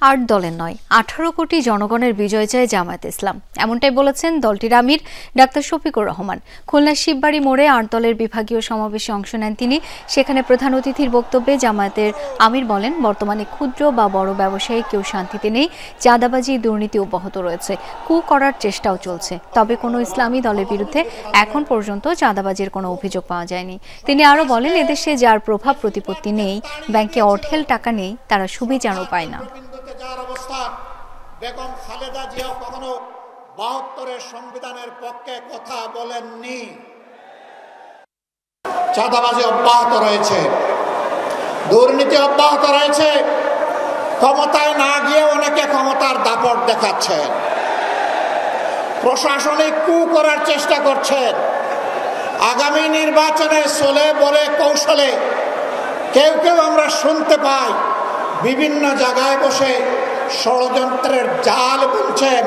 আট দলের নয়, আঠারো কোটি জনগণের বিজয় চায় জামায়াত ইসলাম। এমনটাই বলেছেন দলটির আমির ডাক্তার শফিকুর রহমান। খুলনার শিববাড়ি মোড়ে আট দলের বিভাগীয় সমাবেশে অংশ নেন তিনি। সেখানে প্রধান অতিথির বক্তব্যে জামায়াতের আমির বলেন, বর্তমানে ক্ষুদ্র বা বড় ব্যবসায়ী কেউ শান্তিতে নেই, চাঁদাবাজি, দুর্নীতি অব্যাহত রয়েছে। কু করার চেষ্টাও চলছে। তবে কোনো ইসলামী দলের বিরুদ্ধে এখন পর্যন্ত চাঁদাবাজির কোনো অভিযোগ পাওয়া যায়নি। তিনি আরও বলেন, এদেশে যার প্রভাব প্রতিপত্তি নেই, ব্যাংকে অঢেল টাকা নেই, তারা সুবিচারও পায় না। অবস্থান বেগম খালেদা জিয়া কখনো বাহাত্তরের সংবিধানের পক্ষে কথা বলেননি। চাঁদাবাজি অব্যাহত রয়েছে। দুর্নীতি অব্যাহত রয়েছে। ক্ষমতায় না গিয়ে অনেকে ক্ষমতার দাপট দেখাচ্ছেন। প্রশাসনিক কু করার চেষ্টা করছেন। আগামী নির্বাচনে চলে বলে কৌশলে কেউ কেউ আমরা শুনতে পাই। বিভিন্ন জায়গায় বসে ষড়যন্ত্রের জাল বুনছেন।